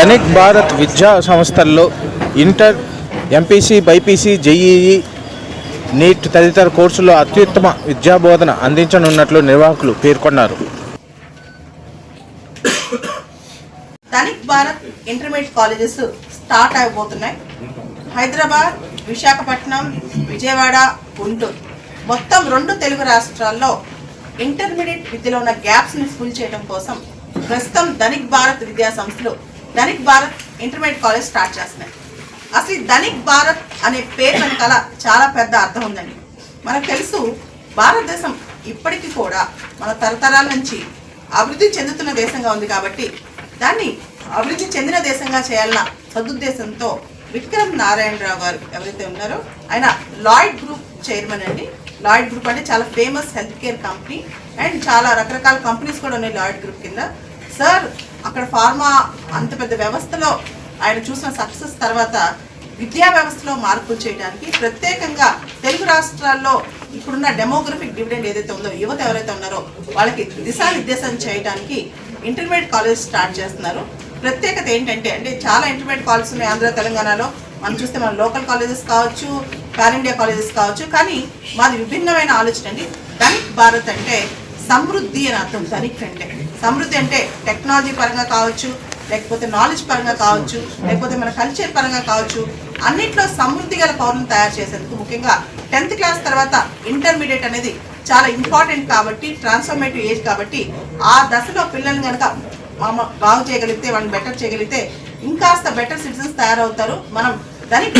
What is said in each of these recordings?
ధనిక్ భారత్ విద్యా సంస్థల్లో inter MPC BiPC JEE NEET తదితర కోర్సుల్లో అత్యుత్తమ విద్యాబోధన అందించనున్నట్లు నిర్వాహకులు పేర్కొన్నారు. Dhanik Bharat intermediate colleges start అయిపోతున్నాయి హైదరాబాద్ విశాఖపట్నం విజయవాడ గుంటూరు. మొత్తం రెండు తెలుగు రాష్ట్రాల్లో ఇంటర్మీడియట్ విద్యలో ఉన్న గ్యాప్స్ని ఫుల్ చేయడం కోసం ప్రస్తుతం ధనిక్ భారత్ విద్యా సంస్థలు Dhanik Bharat intermediate college start చేస్తున్నాయి అసలు ఈ ధనిక్ భారత్ అనే పేరు వెనకాల చాలా పెద్ద అర్థం ఉందండి. మనకు తెలుసు భారతదేశం ఇప్పటికీ కూడా మన తరతరాల నుంచి అభివృద్ధి చెందుతున్న దేశంగా ఉంది కాబట్టి దాన్ని అభివృద్ధి చెందిన దేశంగా చేయాలన్న సదుద్దేశంతో విక్రమ్ నారాయణరావు గారు ఎవరైతే ఉన్నారో ఆయన లాయిడ్ గ్రూప్ చైర్మన్ అండి. లాయిడ్ గ్రూప్ అంటే చాలా famous health care company and చాలా రకరకాల కంపెనీస్ కూడా ఉన్నాయి లాయిడ్ గ్రూప్ కింద. సార్ అక్కడ ఫార్మా అంత పెద్ద వ్యవస్థలో ఆయన చూసిన సక్సెస్ తర్వాత విద్యా వ్యవస్థలో మార్పులు చేయడానికి ప్రత్యేకంగా తెలుగు రాష్ట్రాల్లో ఇప్పుడున్న డెమోగ్రఫిక్ డివిడెండ్ ఏదైతే ఉందో యువత ఎవరైతే ఉన్నారో వాళ్ళకి దిశానిర్దేశం చేయడానికి ఇంటర్మీడియట్ కాలేజ్ స్టార్ట్ చేస్తున్నారు. ప్రత్యేకత ఏంటంటే అంటే చాలా ఇంటర్మీడియట్ కాలేజెస్ ఉన్నాయి ఆంధ్ర తెలంగాణలో. మనం చూస్తే మన లోకల్ కాలేజెస్ కావచ్చు పాన్ ఇండియా కాలేజెస్ కావచ్చు కానీ మాది విభిన్నమైన ఆలోచన అండి. ధనిక్ భారత్ అంటే సమృద్ధి అని అర్థం ధనిక్ అంటే. సమృద్ధి అంటే టెక్నాలజీ పరంగా కావచ్చు లేకపోతే నాలెడ్జ్ పరంగా కావచ్చు లేకపోతే మన కల్చర్ పరంగా కావచ్చు అన్నిట్లో సమృద్ధి గల పౌరులను తయారు చేసేందుకు ముఖ్యంగా టెన్త్ క్లాస్ తర్వాత ఇంటర్మీడియట్ అనేది చాలా ఇంపార్టెంట్ కాబట్టి ట్రాన్స్ఫర్మేటివ్ ఏజ్ కాబట్టి ఆ దశలో పిల్లల్ని కనుక మామ బాగు చేయగలిగితే వాళ్ళని బెటర్ చేయగలిగితే ఇంకాస్త బెటర్ సిటిజన్స్ తయారవుతారు. మనం ధనిక్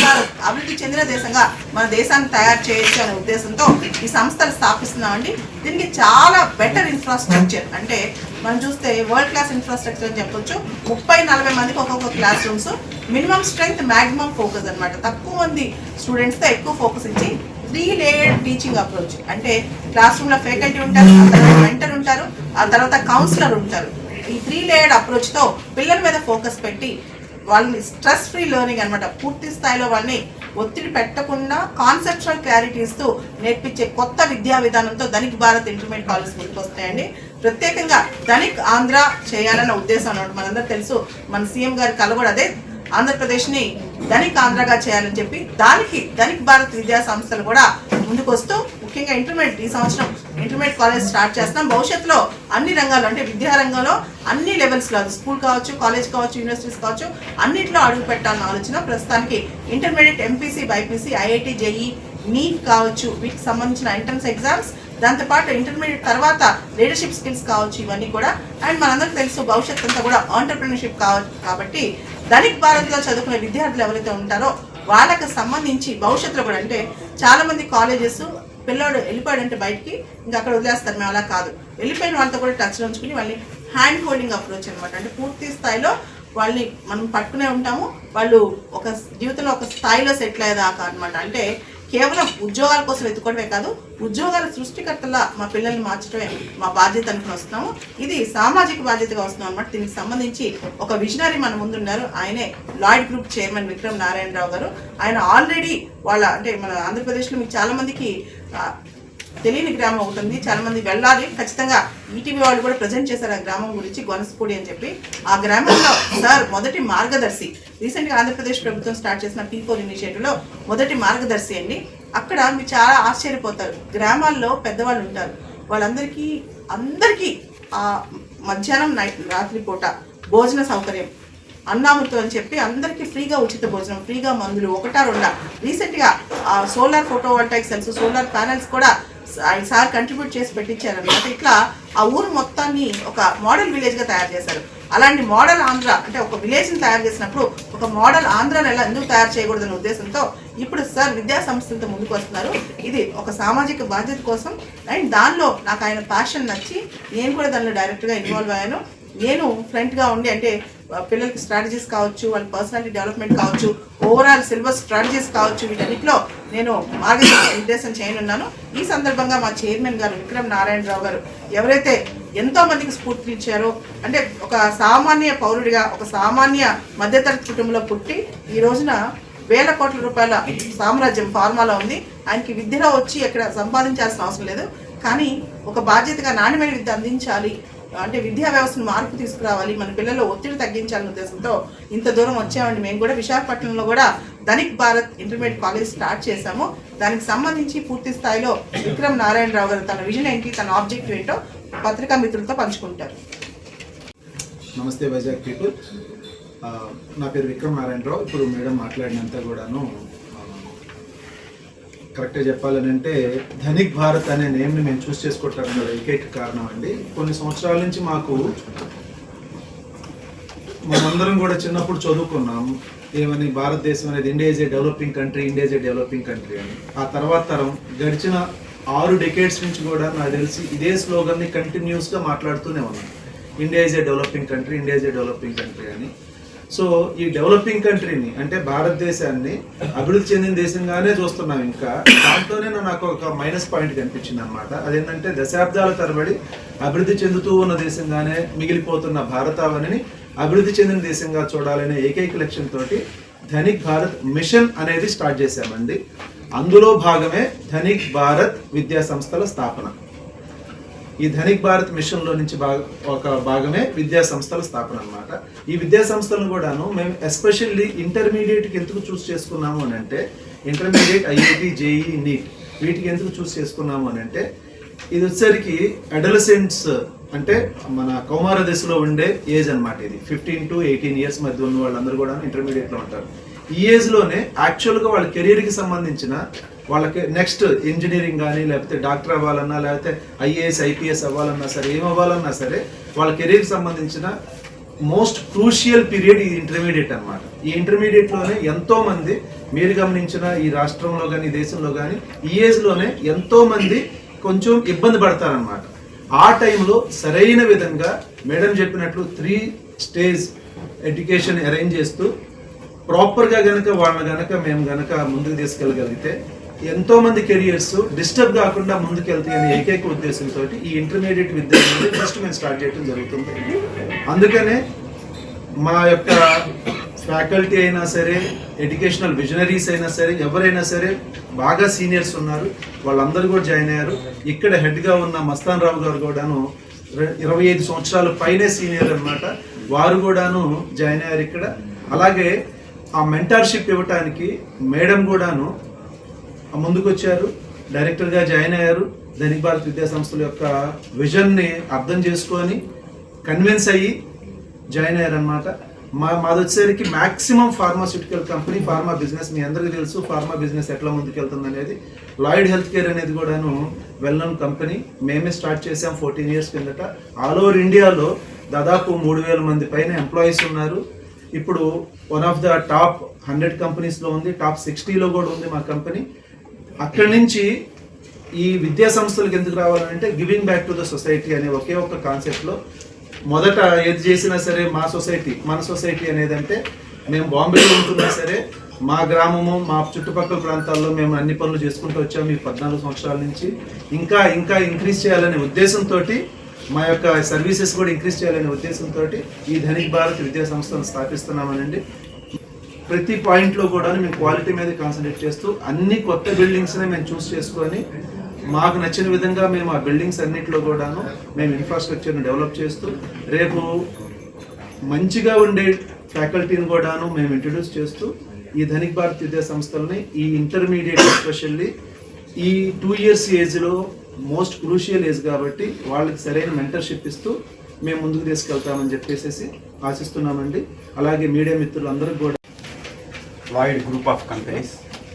అభివృద్ధి చెందిన దేశంగా మన దేశాన్ని తయారు చేయొచ్చు అనే ఉద్దేశంతో ఈ సంస్థలు స్థాపిస్తున్నామండి. దీనికి చాలా బెటర్ ఇన్ఫ్రాస్ట్రక్చర్ అంటే మనం చూస్తే వరల్డ్ క్లాస్ ఇన్ఫ్రాస్ట్రక్చర్ అని చెప్పొచ్చు. ముప్పై నలభై మందికి ఒక్కొక్క class rooms minimum strength maximum focus అన్నమాట. తక్కువ మంది స్టూడెంట్స్తో ఎక్కువ ఫోకస్ ఇచ్చి త్రీ లేయర్డ్ టీచింగ్ అప్రోచ్ అంటే క్లాస్ రూమ్లో ఫేకల్టీ ఫ్యాకల్టీ ఉంటారు ఆ తర్వాత మెంటర్ ఉంటారు ఆ తర్వాత కౌన్సిలర్ ఉంటారు. ఈ త్రీ లేయర్డ్ అప్రోచ్తో పిల్లల మీద ఫోకస్ పెట్టి వాళ్ళని స్ట్రెస్ ఫ్రీ లెర్నింగ్ అన్నమాట. పూర్తి స్థాయిలో వాళ్ళని ఒత్తిడి పెట్టకుండా కాన్సెప్చువల్ క్లారిటీ ఇస్తూ నేర్పించే కొత్త విద్యా విధానంతో ధనిక్ భారత్ ఇంటర్మీడియట్ కాలేజ్ ముందుకు వస్తాయండి. ప్రత్యేకంగా ధనిక్ ఆంధ్ర చేయాలన్న ఉద్దేశం అనమాట మనందరూ తెలుసు మన సీఎం గారి కల కూడా అదే. ఆంధ్రప్రదేశ్ని ధనిక్ ఆంధ్రగా చేయాలని చెప్పి దానికి ధనిక్ భారత్ విద్యా సంస్థలు కూడా ముందుకు వస్తూ ముఖ్యంగా ఇంటర్మీడియట్ ఈ సంవత్సరం ఇంటర్మీడియట్ కాలేజ్ స్టార్ట్ చేస్తాం భవిష్యత్తులో అన్ని రంగాలు అంటే విద్యా రంగంలో అన్ని లెవెల్స్లో అది స్కూల్ కావచ్చు కాలేజ్ కావచ్చు యూనివర్సిటీస్ కావచ్చు అన్నింటిలో అడుగు పెట్టాలన్న ఆలోచన ప్రస్తుతానికి intermediate MPC BiPC IIT JEE NEET కావచ్చు. వీటికి సంబంధించిన ఎంట్రన్స్ ఎగ్జామ్స్ దాంతోపాటు ఇంటర్మీడియట్ తర్వాత లీడర్షిప్ స్కిల్స్ కావచ్చు ఇవన్నీ కూడా. అండ్ మనందరికి తెలుసు భవిష్యత్తు అంతా కూడా ఆంటర్ప్రినర్షిప్ కావచ్చు కాబట్టి ధనిక్ భారత్లో చదువుకునే విద్యార్థులు ఎవరైతే ఉంటారో వాళ్ళకి సంబంధించి భవిష్యత్తులో కూడా అంటే చాలా మంది కాలేజెస్ పిల్లోడు వెళ్ళిపోయాడంటే బయటికి ఇంకా అక్కడ వదిలేస్తారు. మేము అలా కాదు. వెళ్ళిపోయిన వాళ్ళతో కూడా టచ్లో ఉంచుకుని వాళ్ళని హ్యాండ్ హోల్డింగ్ అప్రోచ్ అనమాట అంటే పూర్తి స్థాయిలో వాళ్ళని మనం పట్టుకునే ఉంటాము. వాళ్ళు ఒక జీవితంలో ఒక స్థాయిలో సెటిల్ అయ్యేదాకా అనమాట అంటే కేవలం ఉద్యోగాల కోసం వెతుకోవడమే కాదు ఉద్యోగాల సృష్టికర్తలా మా పిల్లల్ని మార్చడమే మా బాధ్యత అనుకుని వస్తున్నాము. ఇది సామాజిక బాధ్యతగా వస్తున్నాం అనమాట దీనికి సంబంధించి ఒక విజనరీ మన ముందున్నారు. ఆయనే Lloyd group chairman Vikram Narayana Rao గారు. ఆయన ఆల్రెడీ వాళ్ళ అంటే మన ఆంధ్రప్రదేశ్లో మీకు చాలా మందికి తెలియని గ్రామం ఒకటి ఉంది. చాలా మంది వెళ్ళాలి. ఖచ్చితంగా ఈటీవీ వాళ్ళు కూడా ప్రజెంట్ చేశారు ఆ గ్రామం గురించి. గొనసపూడి అని చెప్పి. ఆ గ్రామంలో సార్ మొదటి మార్గదర్శి. రీసెంట్గా ఆంధ్రప్రదేశ్ ప్రభుత్వం స్టార్ట్ చేసిన పీపోల్ ఇనిషియేటివ్లో మొదటి మార్గదర్శి అండి. అక్కడ మీరు చాలా ఆశ్చర్యపోతారు. గ్రామాల్లో పెద్దవాళ్ళు ఉంటారు. వాళ్ళందరికీ అందరికీ ఆ మధ్యాహ్నం నైట్ రాత్రి పూట భోజన సౌకర్యం. అన్నామృతం అని చెప్పి అందరికీ ఫ్రీగా ఉచిత భోజనం ఫ్రీగా మందులు ఒకటా రెండా. రీసెంట్గా solar photo cells solar panels కూడా ఆయన సార్ కంట్రిబ్యూట్ చేసి పెట్టించారనమాట ఇట్లా ఆ ఊరు మొత్తాన్ని ఒక మోడల్ విలేజ్గా తయారు చేశారు. అలాంటి మోడల్ ఆంధ్ర అంటే ఒక విలేజ్ని తయారు చేసినప్పుడు ఒక మోడల్ ఆంధ్రాని ఎలా ఎందుకు తయారు చేయకూడదనే ఉద్దేశంతో ఇప్పుడు సార్ విద్యా సంస్థలతో ముందుకు వస్తున్నారు. ఇది ఒక సామాజిక బాధ్యత కోసం అండ్ దానిలో నాకు ఆయన ప్యాషన్ నచ్చి నేను కూడా దానిలో డైరెక్ట్గా ఇన్వాల్వ్ అయ్యాను. నేను ఫ్రంట్గా ఉండి అంటే పిల్లలకి స్ట్రాటజీస్ కావచ్చు వాళ్ళ పర్సనాలిటీ డెవలప్మెంట్ కావచ్చు ఓవరాల్ సిలబస్ స్ట్రాటజీస్ కావచ్చు వీటన్నిటిలో నేను మార్గనిర్దేశం చేయనున్నాను. ఈ సందర్భంగా మా చైర్మన్ గారు విక్రమ్ నారాయణరావు గారు ఎవరైతే ఎంతో మందికి స్ఫూర్తి ఇచ్చారో అంటే ఒక సామాన్య పౌరుడిగా ఒక సామాన్య మధ్యతరగతి కుటుంబంలో పుట్టి ఈ రోజున వేల కోట్ల రూపాయల సామ్రాజ్యం ఫార్మాలో ఉంది. ఆయనకి విద్యలో వచ్చి ఎక్కడ సంపాదించాల్సిన అవసరం లేదు. కానీ ఒక బాధ్యతగా నాణ్యమైన విద్య అందించాలి అంటే విద్యా వ్యవస్థను మార్పు తీసుకురావాలి మన పిల్లల్లో ఒత్తిడి తగ్గించాలనే ఉద్దేశంతో ఇంత దూరం వచ్చామండి. మేము కూడా విశాఖపట్నంలో కూడా Dhanik Bharat intermediate college start చేశాము. దానికి సంబంధించి పూర్తి స్థాయిలో విక్రమ్ నారాయణరావు గారు తన విజన్ ఏంటి తన ఆబ్జెక్టివ్ ఏంటో పత్రికా మిత్రులతో పంచుకుంటారు. నమస్తే వైజాగ్ పీపుల్. నా పేరు విక్రమ్ నారాయణరావు. ఇప్పుడు మేడం మాట్లాడినంత కూడాను కరెక్ట్గా చెప్పాలని అంటే ధనిక్ భారత్ అనే నేమ్ని మేము చూస్ చేసుకోవటానికి గల ఏకైక కారణం అండి. కొన్ని సంవత్సరాల నుంచి మాకు మనమందరం కూడా చిన్నప్పుడు చదువుకున్నాం. ఏమని భారతదేశం అనేది India a developing country India a developing country అని. ఆ తర్వాత తరం గడిచిన ఆరు డెకేడ్స్ నుంచి కూడా నాకు తెలిసి ఇదే స్లోగన్ని కంటిన్యూస్గా మాట్లాడుతూనే ఉన్నాం. India a developing country India a developing country అని. సో ఈ డెవలపింగ్ కంట్రీని అంటే భారతదేశాన్ని అభివృద్ధి చెందిన దేశంగానే చూస్తున్నాం ఇంకా. దాంట్లోనే నాకు ఒక మైనస్ పాయింట్ కనిపించింది అనమాట అదేంటంటే దశాబ్దాల తరబడి అభివృద్ధి చెందుతూ ఉన్న దేశంగానే మిగిలిపోతున్న భారతావనిని అభివృద్ధి చెందిన దేశంగా చూడాలనే ఏకైక లక్ష్యంతో ధనిక్ భారత్ మిషన్ అనేది స్టార్ట్ చేశామండి. అందులో భాగమే ధనిక్ భారత్ విద్యా సంస్థల స్థాపన. ఈ ధనిక్ భారత్ మిషన్లో నుంచి భాగ ఒక భాగమే విద్యా సంస్థల స్థాపన అనమాట ఈ విద్యా సంస్థలను కూడాను మేము ఎస్పెషల్లీ ఇంటర్మీడియట్కి ఎందుకు చూస్ చేసుకున్నాము అని అంటే ఇంటర్మీడియట్ ఐఐటి జేఈ నీట్ వీటికి ఎందుకు చూస్ చేసుకున్నాము అని అంటే ఇది వచ్చేసరికి అడలసెంట్స్ అంటే మన కౌమార దశలో ఉండే ఏజ్ అనమాట ఇది. ఫిఫ్టీన్ టు ఎయిటీన్ ఇయర్స్ మధ్య ఉన్న వాళ్ళందరూ కూడా ఇంటర్మీడియట్లో ఉంటారు. ఈ ఏజ్లోనే యాక్చువల్గా వాళ్ళ కెరీర్కి సంబంధించిన వాళ్ళకి నెక్స్ట్ ఇంజనీరింగ్ కానీ లేకపోతే డాక్టర్ అవ్వాలన్నా లేకపోతే ఐఏఎస్ ఐపీఎస్ అవ్వాలన్నా సరే ఏం అవ్వాలన్నా సరే వాళ్ళ కెరీర్ సంబంధించిన మోస్ట్ క్రూషియల్ పీరియడ్ ఈ ఇంటర్మీడియట్ అనమాట ఈ ఇంటర్మీడియట్లోనే ఎంతోమంది మీరు గమనించిన ఈ రాష్ట్రంలో కానీ దేశంలో కానీ ఈ ఏజ్లోనే ఎంతోమంది కొంచెం ఇబ్బంది పడతారనమాట ఆ టైంలో సరైన విధంగా మేడం చెప్పినట్లు త్రీ స్టేజ్ ఎడ్యుకేషన్ అరేంజ్ చేస్తూ ప్రాపర్గా గనక వాళ్ళని గనక మేము గనక ముందుకు తీసుకెళ్ళగలిగితే ఎంతో మంది కెరియర్స్ డిస్టర్బ్ కాకుండా ముందుకెళ్తాయి అనే ఏకైక ఉద్దేశంతో ఈ ఇంటర్మీడియట్ విద్య అనేది ఫస్ట్ మేము స్టార్ట్ చేయడం జరుగుతుంది. అందుకనే మా యొక్క ఫ్యాకల్టీ అయినా సరే ఎడ్యుకేషనల్ విజనరీస్ అయినా సరే ఎవరైనా సరే బాగా సీనియర్స్ ఉన్నారు. వాళ్ళందరూ కూడా జాయిన్ అయ్యారు. ఇక్కడ హెడ్గా ఉన్న మస్తాన్ రావు గారు కూడాను ఇరవై ఐదు సంవత్సరాల పైనే సీనియర్ అన్నమాట. వారు కూడాను జాయిన్ అయ్యారు ఇక్కడ. అలాగే ఆ మెంటార్షిప్ ఇవ్వటానికి మేడం కూడాను ముందుకొచ్చారు డైరెక్టర్గా జాయిన్ అయ్యారు. ధనిక్ భారత్ విద్యా సంస్థల యొక్క విజన్ని అర్థం చేసుకొని కన్విన్స్ అయ్యి జాయిన్ అయ్యారనమాట మా మాది వచ్చేసరికి maximum pharmaceutical company pharma business మీ అందరికీ తెలుసు. ఫార్మా బిజినెస్ ఎట్లా ముందుకెళ్తుంది అనేది లాయిడ్ హెల్త్ కేర్ అనేది కూడాను వెల్ నోన్ కంపెనీ మేమే స్టార్ట్ చేసాం ఫోర్టీన్ ఇయర్స్ కిందట. ఆల్ ఓవర్ ఇండియాలో దాదాపు మూడు వేల మంది పైన ఎంప్లాయీస్ ఉన్నారు. ఇప్పుడు one of the top hundred కంపెనీస్లో ఉంది. టాప్ సిక్స్టీలో కూడా ఉంది మా కంపెనీ అక్కడి నుంచి ఈ విద్యా సంస్థలకు ఎందుకు రావాలంటే giving back to the society అనే ఒకే ఒక కాన్సెప్ట్లో మొదట ఏది చేసినా సరే మా సొసైటీ మన సొసైటీ అనేది అంటే మేము బాంబేలో ఉంటున్నా సరే మా గ్రామము మా చుట్టుపక్కల ప్రాంతాల్లో మేము అన్ని పనులు చేసుకుంటూ వచ్చాము ఈ పద్నాలుగు సంవత్సరాల నుంచి. ఇంకా ఇంకా ఇంక్రీజ్ చేయాలనే ఉద్దేశంతో మా యొక్క సర్వీసెస్ కూడా ఇంక్రీజ్ చేయాలనే ఉద్దేశంతో ఈ ధనిక్ భారత్ విద్యా సంస్థను స్థాపిస్తున్నామనండి. ప్రతి పాయింట్లో కూడా మేము క్వాలిటీ మీద కాన్సన్ట్రేట్ చేస్తూ అన్ని కొత్త బిల్డింగ్స్నే మేము చూస్ చేసుకొని మాకు నచ్చిన విధంగా మేము ఆ బిల్డింగ్స్ అన్నిటిలో కూడాను మేము ఇన్ఫ్రాస్ట్రక్చర్ని డెవలప్ చేస్తూ రేపు మంచిగా ఉండే ఫ్యాకల్టీని కూడాను మేము ఇంట్రడ్యూస్ చేస్తూ ఈ ధనిక్ భారత్ విద్యా సంస్థలని ఈ ఇంటర్మీడియట్ ఎస్పెషల్లీ ఈ టూ ఇయర్స్ ఏజ్లో మోస్ట్ క్రూషియల్ ఏజ్ కాబట్టి వాళ్ళకి సరైన మెంటర్షిప్ ఇస్తూ మేము ముందుకు తీసుకెళ్తామని చెప్పేసి ఆశిస్తున్నామండి. అలాగే మీడియా మిత్రులందరికీ కూడా లాయిడ్ గ్రూప్ ఆఫ్ కంపెనీస్.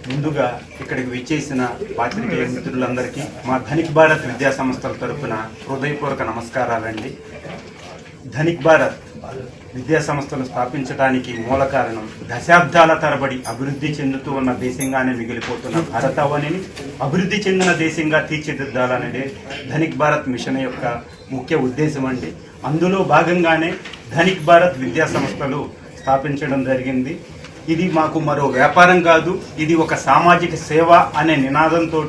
ముందుగా ఇక్కడికి విచ్చేసిన పాత్రికేయ మిత్రులందరికీ మా ధనిక్ భారత్ విద్యా సంస్థల తరపున హృదయపూర్వక నమస్కారాలండి. ధనిక్ భారత్ విద్యా సంస్థలు స్థాపించడానికి మూల కారణం దశాబ్దాల తరబడి అభివృద్ధి చెందుతూ ఉన్న దేశంగానే మిగిలిపోతున్న భారతావనిని అభివృద్ధి చెందిన దేశంగా తీర్చిదిద్దాలనేదే ధనిక్ భారత్ మిషన్ యొక్క ముఖ్య ఉద్దేశం అండి అందులో భాగంగానే ధనిక్ భారత్ విద్యా సంస్థలు స్థాపించడం జరిగింది. ఇది మాకు మరో వ్యాపారం కాదు. ఇది ఒక సామాజిక సేవ అనే నినాదంతో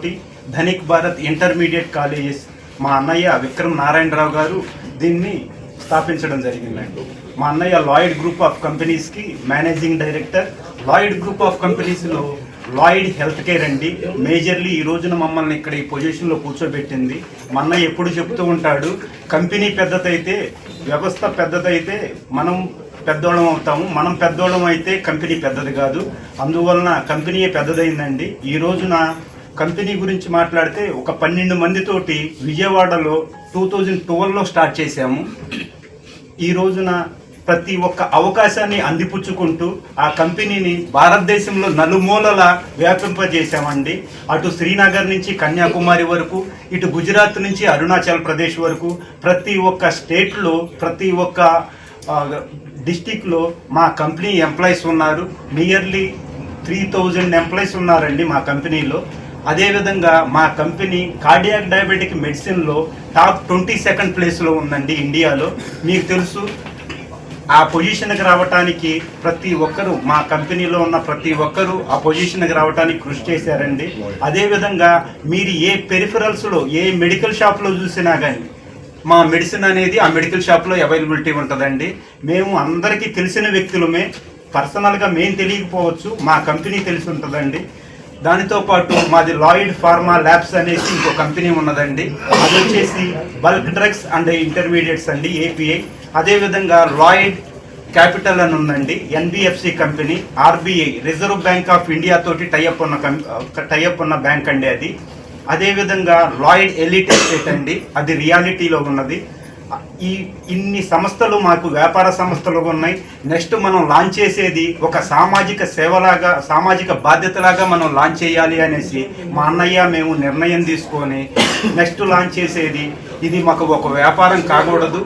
ధనిక్ భారత్ ఇంటర్మీడియట్ కాలేజెస్ మా అన్నయ్య విక్రమ్ నారాయణరావు గారు దీన్ని స్థాపించడం జరిగిందండి మా అన్నయ్య లాయిడ్ గ్రూప్ ఆఫ్ కంపెనీస్కి managing director. Lloyd group of కంపెనీస్లో లాయిడ్ హెల్త్ కేర్ అండి. మేజర్లీ ఈ రోజున మమ్మల్ని ఇక్కడ ఈ పొజిషన్లో కూర్చోబెట్టింది. మా ఎప్పుడు చెప్తూ ఉంటాడు కంపెనీ పెద్దదైతే వ్యవస్థ పెద్దదైతే మనం పెద్దోళ్ళం అవుతాము. మనం పెద్దోళ్ళం అయితే కంపెనీ పెద్దది కాదు. అందువలన కంపెనీయే పెద్దదైందండి. ఈ రోజున కంపెనీ గురించి మాట్లాడితే ఒక పన్నెండు మందితోటి విజయవాడలో టూ థౌజండ్ ట్వెల్వ్లో స్టార్ట్ చేశాము. ఈ రోజున ప్రతి ఒక్క అవకాశాన్ని అందిపుచ్చుకుంటూ ఆ కంపెనీని భారతదేశంలో నలుమూలల వ్యాపింపజేశామండి. అటు శ్రీనగర్ నుంచి కన్యాకుమారి వరకు ఇటు గుజరాత్ నుంచి అరుణాచల్ ప్రదేశ్ వరకు ప్రతి ఒక్క స్టేట్లో ప్రతి ఒక్క డిస్టిక్లో మా కంపెనీ ఎంప్లాయీస్ ఉన్నారు. నియర్లీ త్రీ థౌజండ్ ఎంప్లాయీస్ ఉన్నారండి మా కంపెనీలో. అదేవిధంగా మా కంపెనీ కార్డియాక్ డయాబెటిక్ మెడిసిన్లో టాప్ ట్వంటీ సెకండ్ ప్లేస్లో ఉందండి ఇండియాలో. మీకు తెలుసు ఆ పొజిషన్కి రావటానికి ప్రతి ఒక్కరు మా కంపెనీలో ఉన్న ప్రతి ఒక్కరు ఆ పొజిషన్కి రావటానికి కృషి చేశారండి. అదేవిధంగా మీరు ఏ పెరిఫరల్స్లో ఏ మెడికల్ షాప్లో చూసినా కానీ మా మెడిసిన్ అనేది ఆ మెడికల్ షాప్లో అవైలబిలిటీ ఉంటుందండి. మేము అందరికీ తెలిసిన వ్యక్తులమే. పర్సనల్గా మేము తెలియకపోవచ్చు మా కంపెనీ తెలిసి ఉంటుందండి. దానితో పాటు మాది లాయిడ్ ఫార్మా ల్యాబ్స్ అనేసి ఇంకో కంపెనీ ఉన్నదండి. అది వచ్చేసి బల్క్ డ్రగ్స్ అండ్ ఇంటర్మీడియట్స్ అండి ఏపీఐ అదేవిధంగా లాయిడ్ క్యాపిటల్ అని ఉందండి NBFC company RBI Reserve Bank of India తోటి టైఅప్ ఉన్న టైఅప్ ఉన్న బ్యాంక్ అండి అది. అదేవిధంగా లాయిడ్ ఎలిట్ ఎస్టేట్ అండి. అది రియాలిటీలో ఉన్నది. ఈ ఇన్ని సంస్థలు మాకు వ్యాపార సంస్థలు ఉన్నాయి. నెక్స్ట్ మనం లాంచ్ చేసేది ఒక సామాజిక సేవలాగా సామాజిక బాధ్యతలాగా మనం లాంచ్ చేయాలి అనేసి మా అన్నయ్య మేము నిర్ణయం తీసుకొని నెక్స్ట్ లాంచ్ చేసేది. ఇది మాకు ఒక వ్యాపారం కాకూడదు.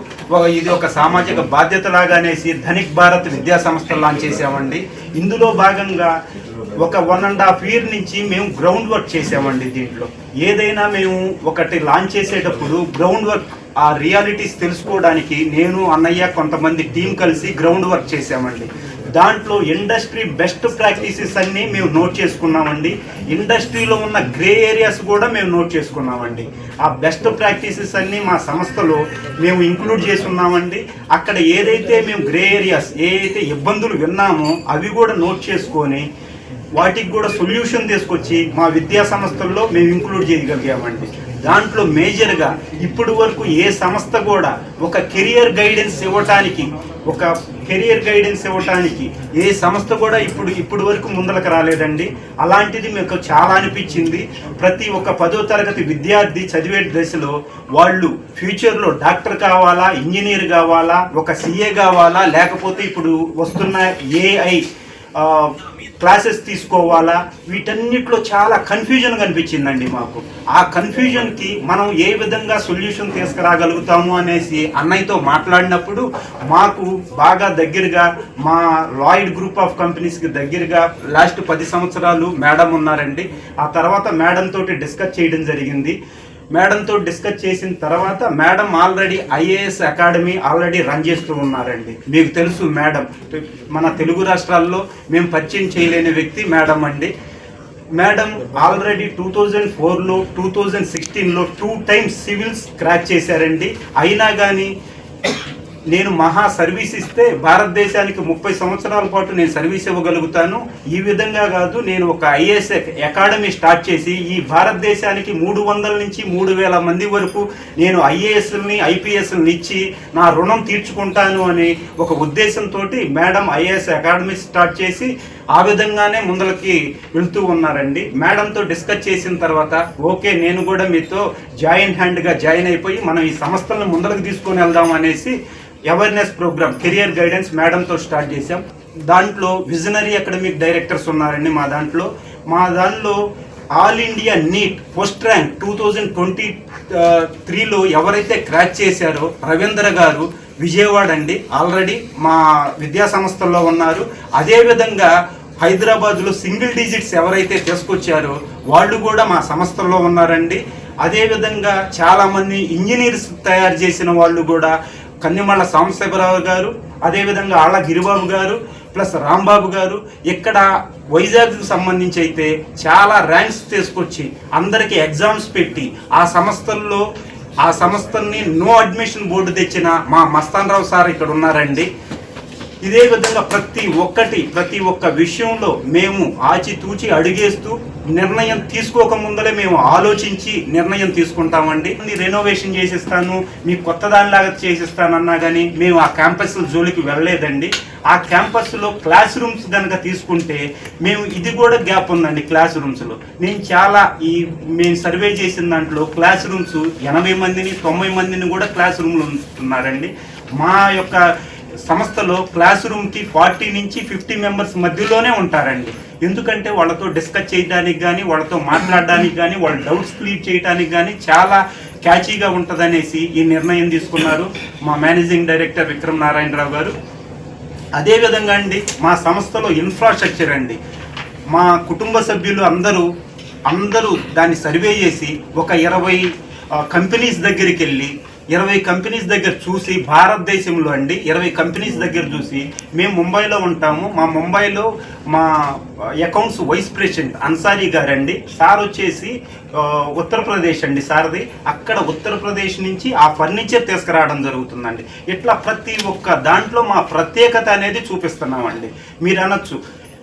ఇది ఒక సామాజిక బాధ్యతలాగా అనేసి ధనిక్ భారత్ విద్యా సంస్థ లాంచ్ చేసామండి ఇందులో భాగంగా ఒక వన్ అండ్ హాఫ్ ఇయర్ నుంచి మేము గ్రౌండ్ వర్క్ చేసామండి దీంట్లో. ఏదైనా మేము ఒకటి లాంచ్ చేసేటప్పుడు గ్రౌండ్ వర్క్ ఆ రియాలిటీస్ తెలుసుకోవడానికి నేను అన్నయ్య కొంతమంది టీం కలిసి గ్రౌండ్ వర్క్ చేసామండి దాంట్లో ఇండస్ట్రీ బెస్ట్ ప్రాక్టీసెస్ అన్నీ మేము నోట్ చేసుకున్నామండి. ఇండస్ట్రీలో ఉన్న గ్రే ఏరియాస్ కూడా మేము నోట్ చేసుకున్నామండి. ఆ బెస్ట్ ప్రాక్టీసెస్ అన్నీ మా సంస్థలో మేము ఇంక్లూడ్ చేసి ఉన్నామండి అక్కడ ఏదైతే మేము గ్రే ఏరియాస్ ఏ అయితే ఇబ్బందులు విన్నామో అవి కూడా నోట్ చేసుకొని వాటికి కూడా సొల్యూషన్ తీసుకొచ్చి మా విద్యా సంస్థల్లో మేము ఇంక్లూడ్ చేయగలిగామండి. దాంట్లో మేజర్గా ఇప్పుడు వరకు ఏ సంస్థ కూడా ఒక కెరియర్ గైడెన్స్ ఇవ్వటానికి ఒక కెరియర్ గైడెన్స్ ఇవ్వటానికి ఏ సంస్థ కూడా ఇప్పుడు ఇప్పుడు వరకు ముందలకు రాలేదండి. అలాంటిది మీకు చాలా అనిపించింది. ప్రతి ఒక్క పదో తరగతి విద్యార్థి చదివే దశలో వాళ్ళు ఫ్యూచర్లో డాక్టర్ కావాలా ఇంజనీర్ కావాలా ఒక సీఏ కావాలా లేకపోతే ఇప్పుడు వస్తున్న ఏఐ క్లాసెస్ తీసుకోవాలా? వీటన్నిటిలో చాలా కన్ఫ్యూజన్ కనిపించిందండి మాకు. ఆ కన్ఫ్యూజన్కి మనం ఏ విధంగా సొల్యూషన్ తీసుకురాగలుగుతాము అనేసి అన్నయ్యతో మాట్లాడినప్పుడు మాకు బాగా దగ్గరగా మా లాయిడ్ గ్రూప్ ఆఫ్ కంపెనీస్కి దగ్గరగా లాస్ట్ పది సంవత్సరాలు మేడం ఉన్నారండి. ఆ తర్వాత మేడం తోటి డిస్కస్ చేయడం జరిగింది. మేడంతో డిస్కస్ చేసిన తర్వాత madam already IAS academy already run చేస్తూ ఉన్నారండి. మీకు తెలుసు మేడం. మన తెలుగు రాష్ట్రాల్లో మేము పరిచయం చేయలేని వ్యక్తి మేడం అండి. మేడం ఆల్రెడీ టూ థౌజండ్ ఫోర్లో టూ థౌజండ్ సిక్స్టీన్లో టూ టైమ్స్ సివిల్స్ క్రాక్ చేశారండి. అయినా కానీ నేను మహా సర్వీస్ ఇస్తే భారతదేశానికి ముప్పై సంవత్సరాల పాటు నేను సర్వీస్ ఇవ్వగలుగుతాను. ఈ విధంగా కాదు నేను ఒక ఐఏఎస్ అకాడమీ స్టార్ట్ చేసి ఈ భారతదేశానికి మూడు వందల నుంచి మూడు వేల మంది వరకు నేను ఐఏఎస్ని ఐపీఎస్ని ఇచ్చి నా రుణం తీర్చుకుంటాను అని ఒక ఉద్దేశంతో మేడం ఐఏఎస్ అకాడమీ స్టార్ట్ చేసి ఆ విధంగానే ముందలకి వెళ్తూ ఉన్నారండి. మేడంతో డిస్కస్ చేసిన తర్వాత ఓకే నేను కూడా మీతో జాయిన్ హ్యాండ్గా జాయిన్ అయిపోయి మనం ఈ సంస్థలను ముందరకు తీసుకొని వెళ్దాం అనేసి అవేర్నెస్ ప్రోగ్రామ్ కెరియర్ గైడెన్స్ మేడంతో స్టార్ట్ చేశాం. దాంట్లో విజనరీ అకాడమిక్ డైరెక్టర్స్ ఉన్నారండి మా దాంట్లో. మా దాంట్లో all India NEET first rank two thousand twenty త్రీలో ఎవరైతే క్రాచ్ చేశారో రవీంద్ర గారు విజయవాడ అండి. ఆల్రెడీ మా విద్యా సంస్థల్లో ఉన్నారు. అదేవిధంగా హైదరాబాద్లో సింగిల్ డిజిట్స్ ఎవరైతే తీసుకొచ్చారో వాళ్ళు కూడా మా సంస్థల్లో ఉన్నారండి. అదేవిధంగా చాలామంది ఇంజనీర్స్ తయారు చేసిన వాళ్ళు కూడా కన్నిమళ్ళ సాంబశేఖరరావు గారు అదేవిధంగా ఆళ్ళ గిరిబాబు గారు ప్లస్ రాంబాబు గారు ఇక్కడ వైజాగ్కి సంబంధించి అయితే చాలా ర్యాంక్స్ తీసుకొచ్చి అందరికీ ఎగ్జామ్స్ పెట్టి ఆ సంస్థల్లో ఆ సంస్థల్ని నో అడ్మిషన్ బోర్డు తెచ్చిన మా మస్తాన్ రావు సార్ ఇక్కడ ఉన్నారండి. ఇదే విధంగా ప్రతి ఒక్కటి ప్రతి ఒక్క విషయంలో మేము ఆచితూచి అడిగేస్తూ నిర్ణయం తీసుకోక ముందలే మేము ఆలోచించి నిర్ణయం తీసుకుంటామండి. రెనోవేషన్ చేసిస్తాను మీ కొత్త దానిలాగా చేసిస్తానన్నా కానీ మేము ఆ క్యాంపస్ జోలికి వెళ్ళలేదండి. ఆ క్యాంపస్లో క్లాస్ రూమ్స్ కనుక తీసుకుంటే మేము ఇది కూడా గ్యాప్ ఉందండి క్లాస్ రూమ్స్లో నేను చాలా ఈ మేము సర్వే చేసిన దాంట్లో క్లాస్ రూమ్స్ ఎనభై మందిని తొంభై మందిని కూడా క్లాస్ రూమ్లో ఉంటున్నారండి మా యొక్క సంస్థలో క్లాస్ రూమ్కి ఫార్టీ నుంచి ఫిఫ్టీ మెంబర్స్ మధ్యలోనే ఉంటారండి. ఎందుకంటే వాళ్ళతో డిస్కస్ చేయడానికి కానీ వాళ్ళతో మాట్లాడడానికి కానీ వాళ్ళ డౌట్స్ క్లియర్ చేయడానికి కానీ చాలా క్యాచీగా ఉంటుందనేసి ఈ నిర్ణయం తీసుకున్నారు మా మేనేజింగ్ డైరెక్టర్ విక్రమ్ నారాయణరావు గారు. అదేవిధంగా అండి మా సంస్థలో ఇన్ఫ్రాస్ట్రక్చర్ అండి. మా కుటుంబ సభ్యులు అందరూ అందరూ దాన్ని సర్వే చేసి ఒక ఇరవై కంపెనీస్ దగ్గరికి వెళ్ళి ఇరవై కంపెనీస్ దగ్గర చూసి భారతదేశంలో అండి ఇరవై కంపెనీస్ దగ్గర చూసి మేము ముంబైలో ఉంటాము. మా ముంబైలో మా అకౌంట్స్ వైస్ ప్రెసిడెంట్ అన్సారీ గారండి. సార్ వచ్చేసి ఉత్తరప్రదేశ్ అండి సార్ది. అక్కడ ఉత్తరప్రదేశ్ నుంచి ఆ ఫర్నిచర్ తీసుకురావడం జరుగుతుందండి. ఇట్లా ప్రతి ఒక్క దాంట్లో మా ప్రత్యేకత అనేది చూపిస్తున్నామండి. మీరు అనొచ్చు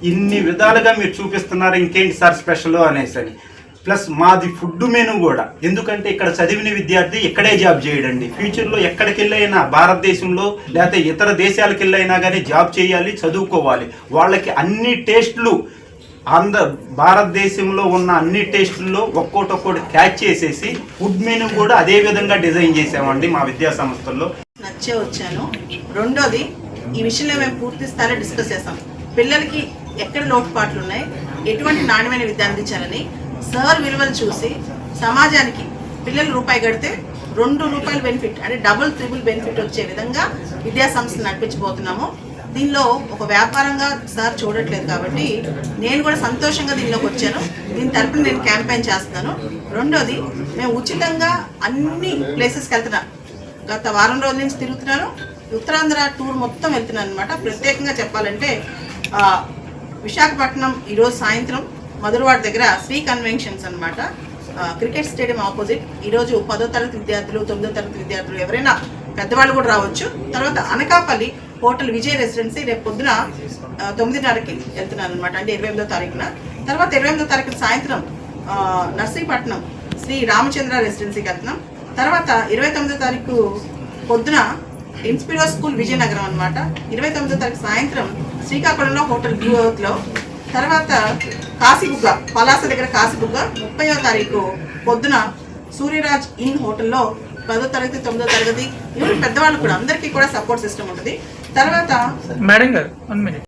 ఇన్ని విధాలుగా మీరు చూపిస్తున్నారు ఇంకేంటి సార్ స్పెషల్ అనేసి అని ప్లస్ మాది ఫుడ్ మెను కూడా. ఎందుకంటే ఇక్కడ చదివిన విద్యార్థి ఇక్కడే జాబ్ చేయడండి. ఫ్యూచర్లో ఎక్కడికి భారతదేశంలో లేకపోతే ఇతర దేశాలకు వెళ్ళైనా కానీ జాబ్ చేయాలి చదువుకోవాలి. వాళ్ళకి అన్ని టేస్ట్లు ఆంధ్ర భారతదేశంలో ఉన్న అన్ని టేస్టుల్లో ఒక్కోటొక్కటి క్యాచ్ చేసేసి ఫుడ్ మెను కూడా అదే విధంగా డిజైన్ చేసామండి మా విద్యా సంస్థల్లో. నచ్చే వచ్చాను. రెండోది ఈ విషయంలో మేము పూర్తి స్థాయిలో డిస్కస్ చేస్తాం. పిల్లలకి ఎక్కడ లోటుపాట్లు ఉన్నాయి ఎటువంటి నాణ్యమైన విద్య అందించాలని? సార్ విలువలు చూసి సమాజానికి పిల్లలు రూపాయి కడితే రెండు రూపాయలు బెనిఫిట్ అంటే డబుల్ త్రిబుల్ బెనిఫిట్ వచ్చే విధంగా విద్యా సంస్థలు నడిపించబోతున్నాము. దీనిలో ఒక వ్యాపారంగా సార్ చూడట్లేదు కాబట్టి నేను కూడా సంతోషంగా దీనిలోకి వచ్చాను. దీని తరపున నేను క్యాంపెయిన్ చేస్తున్నాను. రెండోది మేము ఉచితంగా అన్ని ప్లేసెస్కి వెళ్తున్నాం. గత వారం రోజుల నుంచి తిరుగుతున్నాను. ఉత్తరాంధ్ర టూర్ మొత్తం వెళ్తున్నాను అనమాట ప్రత్యేకంగా చెప్పాలంటే విశాఖపట్నం ఈరోజు సాయంత్రం మధురవాడ దగ్గర శ్రీ కన్వెన్షన్స్ అనమాట క్రికెట్ స్టేడియం ఆపోజిట్ ఈరోజు పదో తరగతి విద్యార్థులు తొమ్మిదో తరగతి విద్యార్థులు ఎవరైనా పెద్దవాళ్ళు కూడా రావచ్చు. తర్వాత అనకాపల్లి హోటల్ విజయ్ రెసిడెన్సీ రేపు పొద్దున తొమ్మిదిన్నరకి వెళ్తున్నాను అనమాట అంటే ఇరవై ఎనిమిదో తారీఖున. తర్వాత ఇరవై ఎనిమిదో తారీఖున సాయంత్రం నర్సీపట్నం శ్రీ రామచంద్ర రెసిడెన్సీకి వెళ్తున్నాం. తర్వాత ఇరవై తొమ్మిదో తారీఖు పొద్దున ఇన్స్పిరో స్కూల్ విజయనగరం అనమాట ఇరవై తొమ్మిదో తారీఖు సాయంత్రం శ్రీకాకుళంలో హోటల్ గ్రూత్లో తర్వాత కాశీబుగ్గ పలాస దగ్గర కాశీబుగ్గ ముప్పైవ తారీఖు పొద్దున సూర్యరాజ్ ఇన్ హోటల్లో పదో తరగతి తొమ్మిదో తరగతి ఈవెన్ పెద్దవాళ్ళు కూడా అందరికీ కూడా సపోర్ట్ సిస్టమ్ ఉంటుంది. తర్వాత మేడం గారు వన్ మినిట్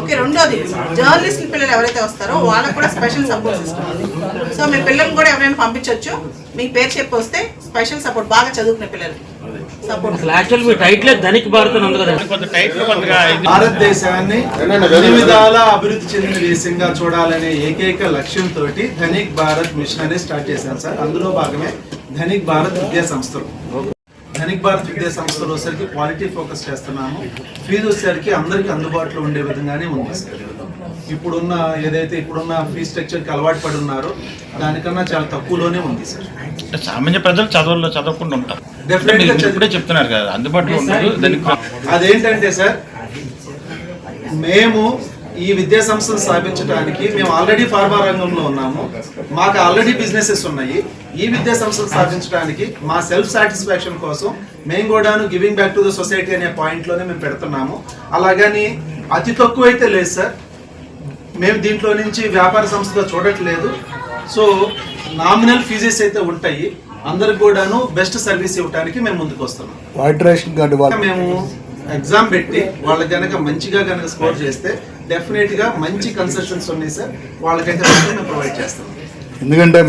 ఓకే రెండోది జర్నలిస్ట్ పిల్లలు ఎవరైతే వస్తారో వాళ్ళకు కూడా స్పెషల్ సపోర్ట్ సిస్టమ్ సో మీ పిల్లల్ని కూడా ఎవరైనా పంపించవచ్చు మీ పేరు చెప్పి వస్తే స్పెషల్ సపోర్ట్ బాగా చదువుకునే పిల్లలు. యాక్చువల్ మీ టైటిల్ ధనిక్ భారత్ అని ఉంది కదా. భారతదేశాన్ని అన్ని విధాల అభివృద్ధి చెందిన దేశంగా చూడాలనే ఏకైక లక్ష్యంతో ధనిక్ భారత్ మిషన్ అనేది స్టార్ట్ చేశాం సార్. అందులో భాగమే ధనిక్ భారత్ విద్యా సంస్థలు. ధనిక్ భారత్ విద్యా సంస్థలు వచ్చేసరికి క్వాలిటీ ఫోకస్ చేస్తున్నాము. ఫీజు వచ్చేసరికి అందరికీ అందుబాటులో ఉండే విధంగానే ఉంది సార్. ఇప్పుడున్న ఏదైతే ఇప్పుడున్న ఫీ స్ట్రక్చర్కి అలవాటు పడి ఉన్నారో దానికన్నా చాలా తక్కువలోనే ఉంది సార్. సామాన్య ప్రజలు చదవలో చదవకుండా ఉంటారు. ఇప్పుడే చెప్తున్నారు కదా అందుబాటులో ఉండదు దానికి అదేంటంటే సార్ మేము ఈ విద్యా సంస్థను స్థాపించడానికి మేము ఆల్రెడీ ఫార్మా రంగంలో ఉన్నాము. మాకు ఆల్రెడీ బిజినెసెస్ ఉన్నాయి. ఈ విద్యా సంస్థను స్థాపించడానికి మా సెల్ఫ్ సాటిస్ఫాక్షన్ కోసం మేము కూడాను giving back to the society అనే పాయింట్లోనే మేము పెడుతున్నాము. అలాగని అతి తక్కువ అయితే లేదు సార్. మేము దీంట్లో నుంచి వ్యాపార సంస్థగా చూడట్లేదు. సో నామినల్ ఫీజెస్ అయితే ఉంటాయి. అందరికి కూడాను బెస్ట్ సర్వీస్ ఇవ్వడానికి మేము ముందుకు వస్తున్నాం. మేము ఎగ్జామ్ పెట్టి వాళ్ళకి కనుక మంచిగా కనుక స్కోర్ చేస్తే డెఫినెట్గా మంచి కన్సెషన్స్ ఉన్నాయి సార్. వాళ్ళకైతే మేము ప్రొవైడ్ చేస్తాం. ఎందుకంటే